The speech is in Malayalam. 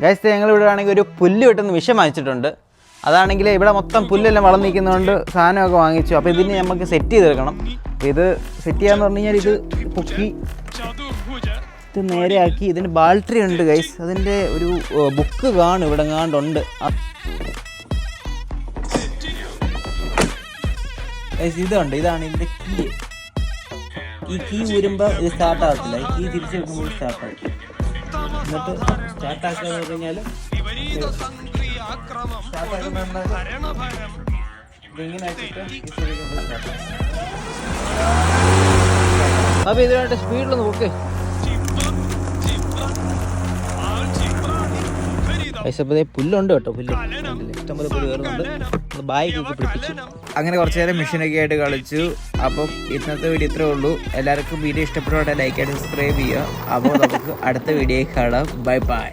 ഗൈസ് ഞങ്ങൾ ഇവിടെ ആണെങ്കിൽ ഒരു പുല്ല് കിട്ടുന്ന വിഷം വാങ്ങിച്ചിട്ടുണ്ട്. അതാണെങ്കിൽ ഇവിടെ മൊത്തം പുല്ലെല്ലാം വളർന്നു നിൽക്കുന്നതുകൊണ്ട് സാധനമൊക്കെ വാങ്ങിച്ചു. അപ്പോൾ ഇതിന് നമുക്ക് സെറ്റ് ചെയ്തെടുക്കണം. അപ്പോൾ ഇത് സെറ്റ് ചെയ്യാന്ന് പറഞ്ഞു കഴിഞ്ഞാൽ ഇത് പൊക്കി ഇത് നേരെയാക്കി. ഇതിന് ബാൾട്ടറി ഉണ്ട് ഗൈസ് അതിന്റെ ഒരു ബുക്ക് കാണും ഇവിടെ എങ്ങാണ്ടുണ്ട്. ആ- ഗൈസ് ഇതുണ്ട് ഇതാണ് ഇതിന്റെ കീ ഈ കീ ഊരുമ്പോൾ ഇത് സ്റ്റാർട്ടാകത്തില്ല ഈ കീ തിരിച്ചു വെക്കുമ്പോൾ സ്റ്റാർട്ട് ആകും എന്നിട്ട് സ്റ്റാർട്ട് പറഞ്ഞു കഴിഞ്ഞാൽ. അപ്പൊ ഇതിനായിട്ട് സ്പീഡിൽ നോക്ക് പൈസപ്പതേ പുല്ലുണ്ട് കേട്ടോ പുല്ല്? ഇഷ്ടംപോലെ പുല്ല് കയറുന്നുണ്ട് ബായിക്കൊക്കെ പിടിപ്പിച്ചു അങ്ങനെ കുറച്ച് നേരം മെഷീനൊക്കെ ആയിട്ട് കളിച്ചു. അപ്പം ഇന്നത്തെ വീഡിയോ ഇത്രേ ഉള്ളൂ. എല്ലാവർക്കും വീഡിയോ ഇഷ്ടപ്പെട്ടോട്ടെ ലൈക്ക് ആയിട്ട് സബ്സ്ക്രൈബ് ചെയ്യുക. അപ്പോൾ നമുക്ക് അടുത്ത വീഡിയോ കാണാം. Bye bye